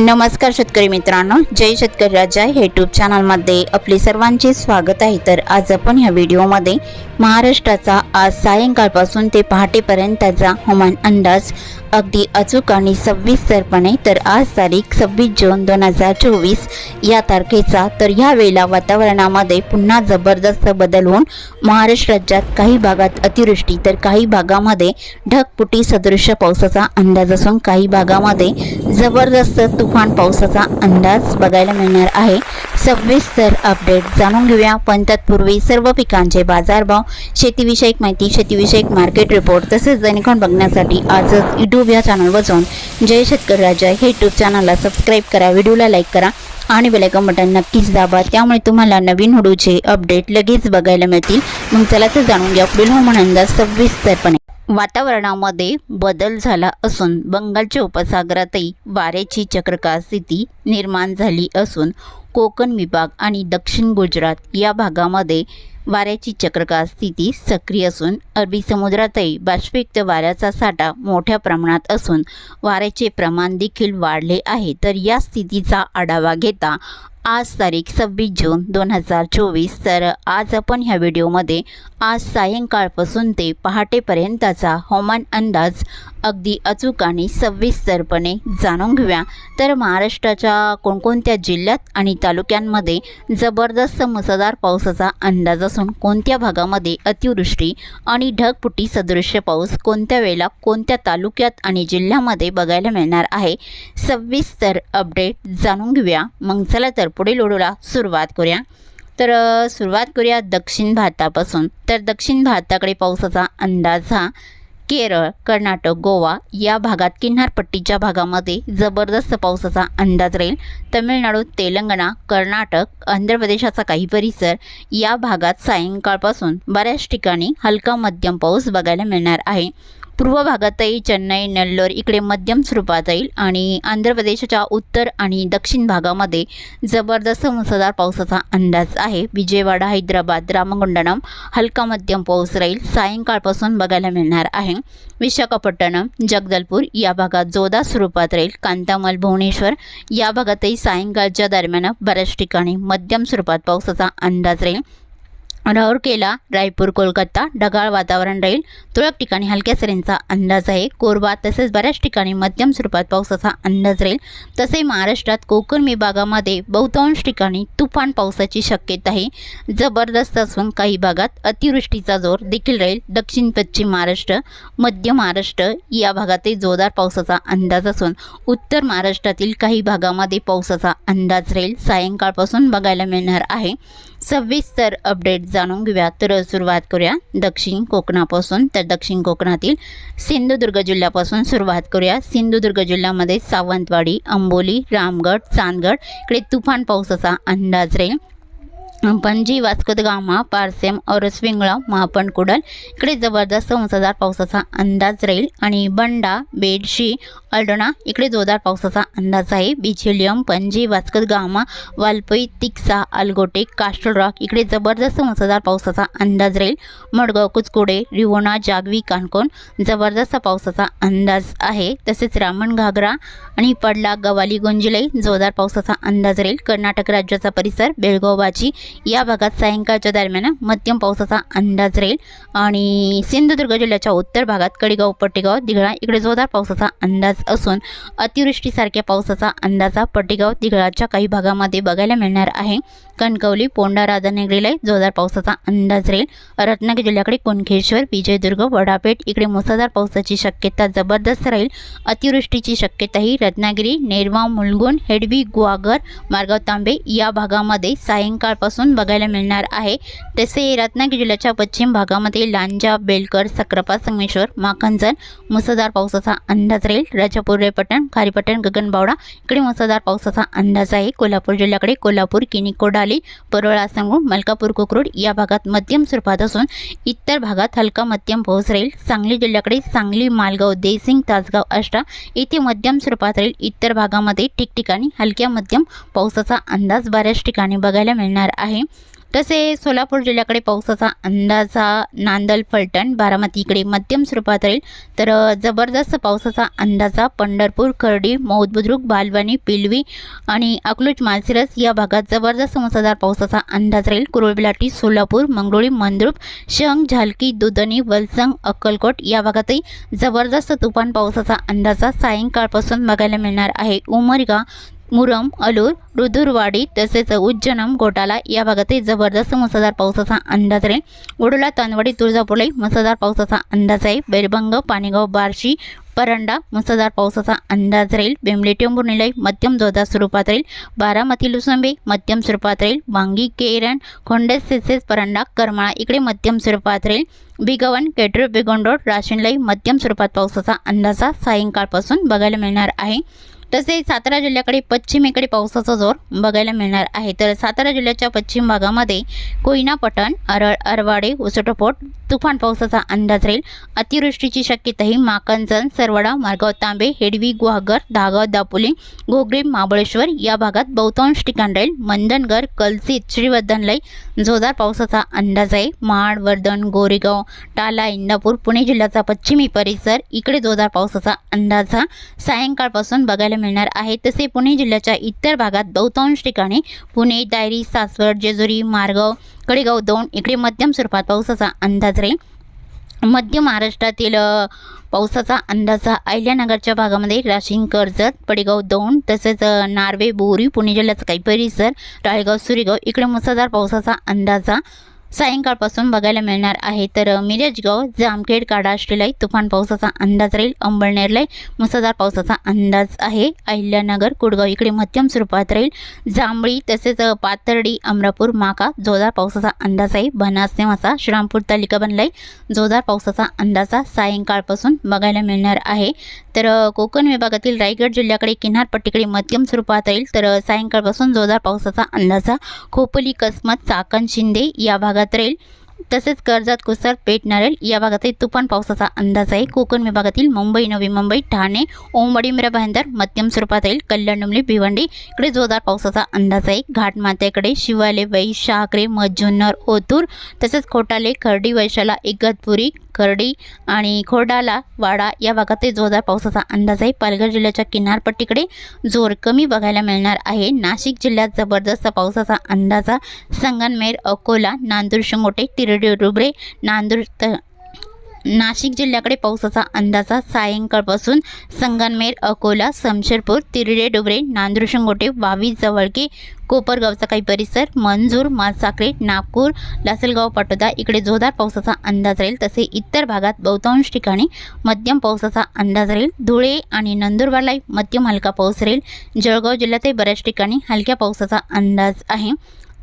नमस्कार शेतकरी मित्रांनो जय शेतकरी राजा हे यूट्यूब चॅनलमध्ये आपले सर्वांचे स्वागत आहे. तर आज आपण ह्या व्हिडिओमध्ये महाराष्ट्राचा आज सायंकाळपासून ते पहाटेपर्यंतचा हवामान अंदाज अगदी अचूक आणि सविस्तरपणे तर आज तारीख सव्वीस जून दोन हजार चोवीस या तारखेचा. तर ह्या वेळेला वातावरणामध्ये पुन्हा जबरदस्त बदल होऊन महाराष्ट्र राज्यात काही भागात अतिवृष्टी तर काही भागामध्ये ढगपुटी सदृश्य पावसाचा अंदाज असून काही भागामध्ये जबरदस्त तुफान पावसाचा अंदाज बघायला मिळणार आहे. सविस्तर अपडेट जाणून घेऊया पण तत्पूर्वी सर्व पिकांचे बाजारभाव. शेतीविषयक माहिती शेतीविषयक मार्केट रिपोर्ट तसेच दैनिकन बघण्यासाठी आजच यूट्यूब या चॅनलवर जाऊन जय शेतकरी राजा हे यूट्यूब चॅनलला सबस्क्राईब करा व्हिडिओला लाईक करा आणि बेलायकन बटन नक्कीच दाबा. त्यामुळे तुम्हाला नवीन व्हिडिओचे अपडेट लगेच बघायला मिळतील. मग चला तर जाणून घ्या पुढील हवामान अंदाज सविस्तरपणे. वातावरणामध्ये बदल झाला असून बंगालच्या उपसागरातही वाऱ्याची चक्रकार स्थिती निर्माण झाली असून कोकण विभाग आणि दक्षिण गुजरात या भागामध्ये वाऱ्याची चक्रकार स्थिती सक्रिय असून अरबी समुद्रातही बाष्पयुक्त वाऱ्याचा साठा मोठ्या प्रमाणात असून वाऱ्याचे प्रमाण देखील वाढले आहे. तर या स्थितीचा आढावा घेता आज तारीख सव्वीस जून दोन हजार चोवीस. तर आज आपण ह्या व्हिडिओमध्ये आज सायंकाळपासून ते पहाटेपर्यंतचा हवामान अंदाज अगदी अचूक आणि सविस्तरपणे जाणून घेऊया. तर महाराष्ट्राच्या कोणकोणत्या जिल्ह्यात आणि तालुक्यांमध्ये जबरदस्त मुसळधार पावसाचा अंदाज असून कोणत्या भागामध्ये अतिवृष्टी आणि ढगपुटी सदृश्य पाऊस कोणत्या वेळेला कोणत्या तालुक्यात आणि जिल्ह्यामध्ये बघायला मिळणार आहे? सविस्तर अपडेट जाणून घेऊया. मग चला तर पुढील ओढूला सुरुवात करूया. तर सुरुवात करूया दक्षिण भारतापासून. तर दक्षिण भारताकडे पावसाचा अंदाज हा केरळ कर्नाटक गोवा या भागात किनारपट्टीच्या भागामध्ये जबरदस्त पावसाचा अंदाज राहील. तमिळनाडू तेलंगणा कर्नाटक आंध्र प्रदेशाचा काही परिसर या भागात सायंकाळपासून बऱ्याच ठिकाणी हलका मध्यम पाऊस बघायला मिळणार आहे. पूर्व भागातही चेन्नई नेल्लोर इकडे मध्यम स्वरूपात जाईल आणि आंध्र प्रदेशाच्या उत्तर आणि दक्षिण भागामध्ये जबरदस्त मुसळधार पावसाचा अंदाज आहे. विजयवाडा हैदराबाद रामगुंडनम हलका मध्यम पाऊस राहील. सायंकाळपासून बघायला मिळणार आहे. विशाखापट्टणम जगदलपूर या भागात जोरदार स्वरूपात राहील. कांतामल भुवनेश्वर या भागातही सायंकाळच्या दरम्यान बऱ्याच ठिकाणी मध्यम स्वरूपात पावसाचा अंदाज राहील. राऊरकेला रायपूर कोलकाता ढगाळ वातावरण राहील. तुरळक ठिकाणी हलक्या सरींचा अंदाज आहे. कोरबा तसेच बऱ्याच ठिकाणी मध्यम स्वरूपात पावसाचा अंदाज राहील. तसे महाराष्ट्रात कोकण विभागामध्ये बहुतांश ठिकाणी तुफान पावसाची शक्यता आहे. जबरदस्त असून काही भागात अतिवृष्टीचा जोर देखील राहील. दक्षिण पश्चिम महाराष्ट्र मध्य महाराष्ट्र या भागातही जोरदार पावसाचा अंदाज असून उत्तर महाराष्ट्रातील काही भागामध्ये पावसाचा अंदाज राहील. सायंकाळपासून बघायला मिळणार आहे. सविस्तर अपडेट जाणून घेऊया तर सुरुवात करूया. दक्षिण कोकणापासून तर दक्षिण कोकणातील सिंधुदुर्ग जिल्ह्यापासून सुरुवात करूया. सिंधुदुर्ग जिल्ह्यामध्ये सावंतवाडी अंबोली रामगड चांदगड इकडे तुफान पावसाचा अंदाज राहील. पणजी वास्को द गामा पारसेम औरस विंगळा महापण कुडल. इकडे जबरदस्त मुसळधार पावसाचा अंदाज राहील. आणि बंडा बेडशी अल्डोणा इकडे जोरदार पावसाचा अंदाज आहे. बिचिलियम पणजी वास्को द गामा वालपई तिक्सा अलगोटे कास्टल रॉक इकडे जबरदस्त मुसळधार पावसाचा अंदाज राहील. मडगाव कुचकोडे रिवोणा जागवी काणकोण जबरदस्त पावसाचा अंदाज आहे. तसेच रामण घागरा आणि पडला गवाली गोंजिलाई जोरदार पावसाचा अंदाज राहील. कर्नाटक राज्याचा परिसर बेळगाव बाजी या भागात सायंकाळच्या दरम्यान मध्यम पावसाचा अंदाज राहील. आणि सिंधुदुर्ग जिल्ह्याच्या उत्तर भागात कडेगाव पट्टेगाव दिघळा इकडे जोरदार पावसाचा अंदाज असून अतिवृष्टीसारख्या पावसाचा अंदाज हा पट्टेगाव दिघळाच्या काही भागामध्ये बघायला मिळणार आहे. कणकवली पोंडा राधानगरीला जोरदार पावसाचा अंदाज राहील. रत्नागिरी जिल्ह्याकडे कुणकेश्वर विजयदुर्ग वडापेठ इकडे मुसळधार पावसाची शक्यता जबरदस्त राहील. अतिवृष्टीची शक्यताही रत्नागिरी नेरवा मुलगुण हेडवी ग्वागर मार्गाव तांबे या भागामध्ये सायंकाळपासून बघायला मिळणार आहे. तसे रत्नागिरी जिल्ह्याच्या पश्चिम भागामध्ये लांजा बेलकर सक्रापा संगमेश्वर माखंजन मुसळधार पावसाचा अंदाज राहील. राजापूर रेपटण खारीपटण गगनबावडा इकडे मुसळधार पावसाचा अंदाज आहे. कोल्हापूर जिल्ह्याकडे कोल्हापूर किनी कोडाली परोळा सांगू मलकापूर कोकरूड या भागात मध्यम स्वरूपात असून इतर भागात हलका मध्यम पाऊस राहील. सांगली जिल्ह्याकडे सांगली मालगाव देसिंग तासगाव अष्टा येथे मध्यम स्वरूपात राहील. इतर भागामध्ये ठिकठिकाणी हलक्या मध्यम पावसाचा अंदाज बऱ्याच ठिकाणी बघायला मिळणार आहे. तसे सोलापूर जिल्ह्याकडे पावसाचा अंदाजा नांदल फलटण बारामती इकडे मध्यम स्वरूपात राहील. तर जबरदस्त पावसाचा अंदाजा पंढरपूर खर्डी मौद बुद्रुक बालवानी पिलवी आणि अकलूज मालसिरस या भागात जबरदस्त मुसळधार पावसाचा अंदाज राहील. कुरुळबिलाटी सोलापूर मंगळुळी मंद्रुप शंग झालकी दुधनी वलसंग अक्कलकोट या भागातही जबरदस्त तुफान पावसाचा अंदाजा सायंकाळपासून बघायला मिळणार आहे. उमरगा मुरम अलूर रुदुरवाडी तसेच उज्जनम घोटाला या भागातही जबरदस्त मुसळधार पावसाचा अंदाज राहील उडुला तांदवाडी तुळजापूरलाही मुसळधार पावसाचा अंदाज आहे. बैरभंग पाणीगाव बार्शी परंडा मुसळधार पावसाचा अंदाज राहील. बेंबली टेंभुर्णीलाही मध्यम जोरदार स्वरूपात राहील. बारामती लुसंबे मध्यम स्वरूपात राहील. वांगी केरण खोंडेस सेसेस परंडा करमाळा इकडे मध्यम स्वरूपात राहील. बिगवन केटर बिगोंडोड राशीनलाही मध्यम स्वरूपात पावसाचा अंदाजा सायंकाळपासून बघायला मिळणार आहे. तसेच सातारा जिल्ह्याकडे पश्चिमेकडे पावसाचा जोर बघायला मिळणार आहे. तर सातारा जिल्ह्याच्या पश्चिम भागामध्ये कोयना पटण अरळ अरवाडे उसटोपोट तुफान पावसाचा अंदाज राहील. अतिवृष्टीची शक्यताही माकंजन सरवडा मार्गाव तांबे हेडवी गुहागर धागाव दापोली घोगरे महाबळेश्वर या भागात बहुतांश ठिकाण राहील. मंदनगर कलसीत श्रीवर्धनलाई जोरदार पावसाचा अंदाज आहे. महाड वर्धन गोरेगाव टाला इंदापूर पुणे जिल्ह्याचा पश्चिमी परिसर इकडे जोरदार पावसाचा अंदाज हा सायंकाळपासून बघायला मिळणार आहे. तसे पुणे जिल्ह्याच्या इतर भागात बहुतांश ठिकाणी पुणे दायरी सासवड जेजुरी मारगाव कडेगाव दोन इकडे मध्यम स्वरूपात पावसाचा अंदाज राहील मध्य महाराष्ट्रातील पावसाचा अंदाज हा अहिल्यानगरच्या भागामध्ये राशीन कर्जत पडेगाव दोन तसेच नार्वे बोरी पुणे जिल्ह्याचा काही परिसर राळेगाव सुरेगाव इकडे मुसळधार पावसाचा अंदाजा सायंकाळपासून बघायला मिळणार आहे. तर मिरजगाव जामखेड काडाष्टीलाही तुफान पावसाचा अंदाज राहील. अंबळनेरलाही मुसळधार पावसाचा अंदाज आहे. अहिल्यानगर कुडगाव इकडे मध्यम स्वरूपात राहील. जांभळी तसेच पातर्डी पाथर्डी अमरापूर माका जोरदार पावसाचा अंदाज आहे. बनासनेवासा श्रीरामपूर तालिका बनलाही जोरदार पावसाचा अंदाज सायंकाळपासून बघायला मिळणार आहे. तर कोकण विभागातील रायगड जिल्ह्याकडे किनारपट्टीकडे मध्यम स्वरूपात राहील. तर सायंकाळपासून जोरदार पावसाचा अंदाजा. खोपोली कसमत चाकण शिंदे या भागात राहील. तसेच कर्जात कुसर पेठ नारळ या भागातही तुफान पावसाचा अंदाज आहे. कोकण विभागातील मुंबई नवी मुंबई ठाणे ओंबडी मिरा मध्यम स्वरूपात येईल. कल्याण डुमली भिवंडी इकडे जोरदार पावसाचा अंदाज आहे. घाटमात्याकडे शिवाले वै शहाकरे मजुन्नर ओतूर तसेच खोटाले खर्डी वैशाला इगतपुरी खर्डी आणि खोडाला वाडा या भागातही जोरदार पावसाचा अंदाज आहे. पालघर जिल्ह्याच्या किनारपट्टीकडे जोर कमी बघायला मिळणार आहे. नाशिक जिल्ह्यात जबरदस्त पावसाचा अंदाज संगनमेर अकोला नांदूर शिंगोटे तिरडी रुबरे नांदूर त नाशिक जिल्ह्याकडे पावसाचा अंदाजा सायंकाळपासून संगनमेर अकोला समशेरपूर तिरडे डोबरे नांदूर शिंगोटे वावी जवळके कोपरगावचा काही परिसर मंजूर मालसाखरे नागपूर लासलगाव पाटोदा इकडे जोरदार पावसाचा अंदाज राहील तसे इतर भागात बहुतांश ठिकाणी मध्यम पावसाचा अंदाज राहील. धुळे आणि नंदुरबारलाही मध्यम हलका पाऊस राहील. जळगाव जिल्ह्यातही बऱ्याच ठिकाणी हलक्या पावसाचा अंदाज आहे.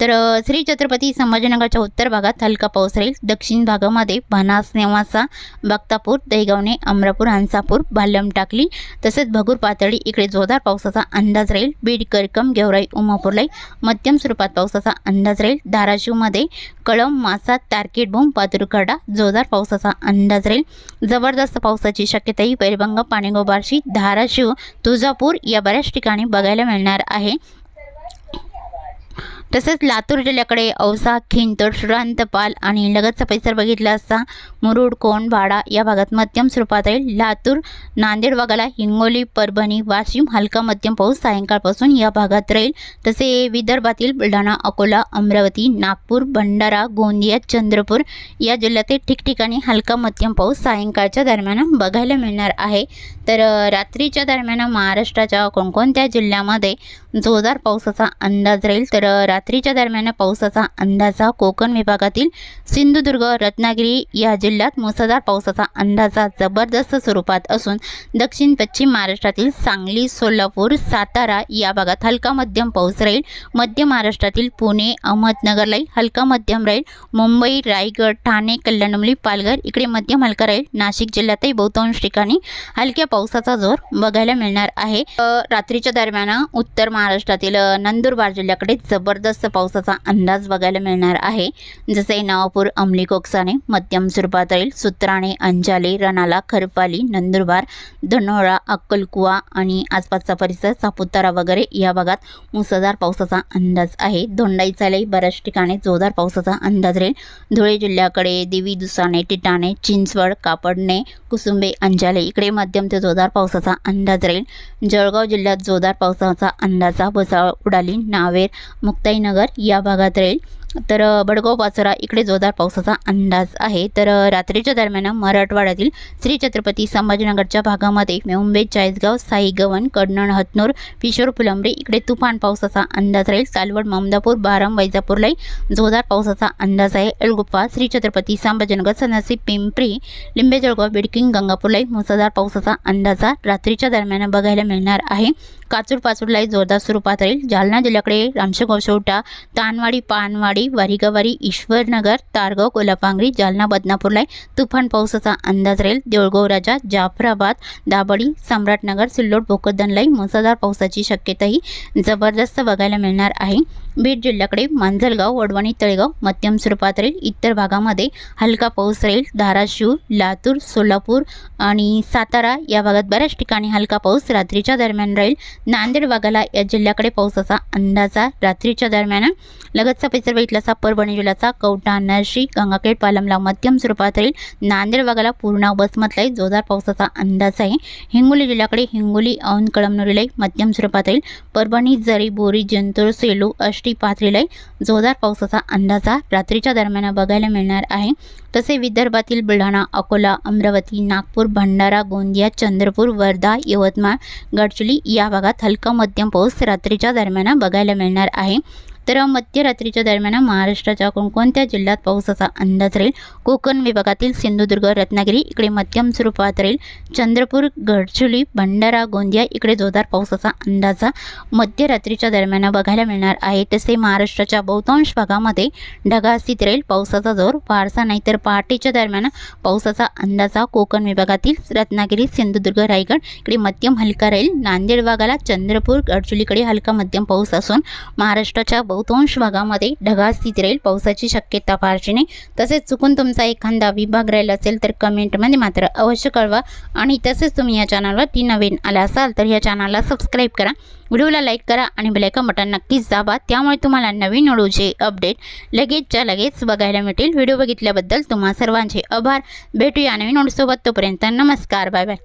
तर श्री छत्रपती संभाजीनगरच्या उत्तर भागात हलका पाऊस राहील. दक्षिण भागामध्ये भनास नेवासा बक्तापूर दहिगावणे अमरापूर हंसापूर भालम टाकली. तसेच भगूर पातळी इकडे जोरदार पावसाचा अंदाज राहील. बीड करकम गेवराई उमापूरलाई मध्यम स्वरूपात पावसाचा अंदाज राहील. धाराशिवमध्ये कळम मासा तारकेट भूम पातुरकडा जोरदार पावसाचा अंदाज राहील. जबरदस्त पावसाची शक्यताही पैरभंग पाणेगाव बार्शी धाराशिव तुळजापूर या बऱ्याच ठिकाणी बघायला मिळणार आहे. तसेच लातूर जिल्ह्याकडे औसा खिंतोड श्रांतपाल आणि लगतचा परिसर बघितला असता मुरुड कोण भाडा या भागात मध्यम स्वरूपात राहील. लातूर नांदेड भागाला हिंगोली परभणी वाशिम हलका मध्यम पाऊस सायंकाळपासून या भागात राहील. तसे विदर्भातील बुलढाणा अकोला अमरावती नागपूर भंडारा गोंदिया चंद्रपूर या जिल्ह्यातील ठिकठिकाणी हलका मध्यम पाऊस सायंकाळच्या दरम्यान बघायला मिळणार आहे. तर रात्रीच्या दरम्यान महाराष्ट्राच्या कोणकोणत्या जिल्ह्यामध्ये जोरदार पावसाचा अंदाज राहील? तर रात्री रात्रीच्या दरम्यान पावसाचा अंदाजा कोकण विभागातील सिंधुदुर्ग रत्नागिरी या जिल्ह्यात मुसळधार पावसाचा अंदाजा जबरदस्त स्वरूपात असून दक्षिण पश्चिम महाराष्ट्रातील सांगली सोलापूर सातारा या भागात हलका मध्यम पाऊस राहील. मध्य महाराष्ट्रातील पुणे अहमदनगरलाही हलका मध्यम राहील. मुंबई रायगड ठाणे कल्याणमुली पालघर इकडे मध्यम हलका राहील. नाशिक जिल्ह्यातही बहुतांश ठिकाणी हलक्या पावसाचा जोर बघायला मिळणार आहे. रात्रीच्या दरम्यान उत्तर महाराष्ट्रातील नंदुरबार जिल्ह्याकडे जबरदस्त जास्त पावसाचा अंदाज बघायला मिळणार आहे. जसे नवापूर अंमली कोकसाने मध्यम स्वरूपात राहील सुत्राणे अंजाले रणाला खरपाली नंदुरबार धनोळा अक्कलकुवा आणि आसपासचा परिसर सापुतारा वगैरे या भागात मुसळधार पावसाचा अंदाज आहे. धोंडाई बऱ्याच ठिकाणी जोरदार पावसाचा अंदाज राहील. धुळे जिल्ह्याकडे देवी दुसाने टिटाणे चिंचवड कापडणे कुसुंबे अंजाले इकडे मध्यम ते जोरदार पावसाचा अंदाज राहील. जळगाव जिल्ह्यात जोरदार पावसाचा अंदाज भुसावळ उडाली नावेर मुक्ताई मुक्ताईनगर या भागात राहील. तर बडगाव पाचोरा इकडे जोरदार पावसाचा अंदाज आहे. तर रात्रीच्या दरम्यान मराठवाड्यातील श्री छत्रपती संभाजीनगरच्या भागामध्ये मुंबई चाळीसगाव साई गव्हाण कडनण हतनूर किशोर फुलंब्री इकडे तुफान पावसाचा अंदाज राहील. सालवड ममदापूर बारम वैजापूरलाही जोरदार पावसाचा अंदाज आहे. एलगुप्पा श्री छत्रपती संभाजीनगर सनासी पिंपरी लिंबे जळगाव बिडकिंग गंगापूरलाही मुसळधार पावसाचा अंदाज रात्रीच्या दरम्यान बघायला मिळणार आहे. काचूर पाचूरलाही जोरदार स्वरूपात राहील. जालना जिल्ह्याकडे रामशेगाव तानवाडी पानवाडी वारीगावारी ईश्वरनगर तारगाव कोलापांगरी जालना बदनापूरलाही तुफान पावसाचा अंदाज राहील. देऊळगाव राजा जाफराबाद दाबडी सम्राटनगर सिल्लोड भोकरदनलाही मुसळधार पावसाची शक्यताही जबरदस्त बघायला मिळणार आहे. बीड जिल्ह्याकडे मांजलगाव वडवणी तळेगाव मध्यम स्वरूपात राहील. इतर भागामध्ये हलका पाऊस राहील. धाराशिव लातूर सोलापूर आणि सातारा या भागात बऱ्याच ठिकाणी हलका पाऊस रात्रीच्या दरम्यान राहील. नांदेड भागाला या जिल्ह्याकडे पावसाचा अंदाजा रात्रीच्या दरम्यान लगतचा परिसर बघितला परभणी जिल्ह्याचा कवठा नरशी गंगाखेड पालमला मध्यम स्वरूपात राहील नांदेड भागाला पूर्णा बसमतलाही जोरदार पावसाचा अंदाज आहे. हिंगोली जिल्ह्याकडे हिंगोली औन कळमनुरीलाही मध्यम स्वरूपात राहील परभणी जरी बोरी जंतूर सेलू अष्टी पाथरीलाही जोरदार पावसाचा अंदाजा रात्रीच्या दरम्यान बघायला मिळणार आहे. तसे विदर्भातील बुलढाणा अकोला अमरावती नागपूर भंडारा गोंदिया चंद्रपूर वर्धा यवतमाळ गडचुली या भागात हलका मध्यम पाऊस रात्रीच्या दरम्यान बघायला मिळणार आहे. तर मध्यरात्रीच्या दरम्यान महाराष्ट्राच्या कोणकोणत्या जिल्ह्यात पावसाचा अंदाज राहील? कोकण विभागातील सिंधुदुर्ग रत्नागिरी इकडे मध्यम स्वरूपात राहील. चंद्रपूर गडचिरोली भंडारा गोंदिया इकडे जोरदार पावसाचा अंदाजा मध्यरात्रीच्या दरम्यान बघायला मिळणार आहे. तसे महाराष्ट्राच्या बहुतांश भागामध्ये ढगास्थित राहील. पावसाचा जोर फारसा नाही तर पहाटेच्या दरम्यान पावसाचा अंदाजा कोकण विभागातील रत्नागिरी सिंधुदुर्ग रायगड इकडे मध्यम हलका राहील. नांदेड भागाला चंद्रपूर गडचिरोलीकडे हलका मध्यम पाऊस असून महाराष्ट्राच्या बहुतांश भागामध्ये ढगा स्थित राहील. पावसाची शक्यता फारशी नाही. तसेच चुकून तुमचा एखादा विभाग राहिला असेल तर कमेंटमध्ये मात्र अवश्य कळवा. आणि तसेच तुम्ही या चॅनलवरती नवीन आला असाल तर या चॅनलला सबस्क्राईब करा. व्हिडिओला लाईक करा आणि बेलायकन बटन नक्कीच दाबा. त्यामुळे तुम्हाला नवीन व्हिडिओचे अपडेट लगेचच्या लगेच बघायला मिळतील. व्हिडिओ बघितल्याबद्दल तुम्हा सर्वांचे आभार. भेटूया नवीन व्हिडिओसोबत. तोपर्यंत नमस्कार. Bye bye.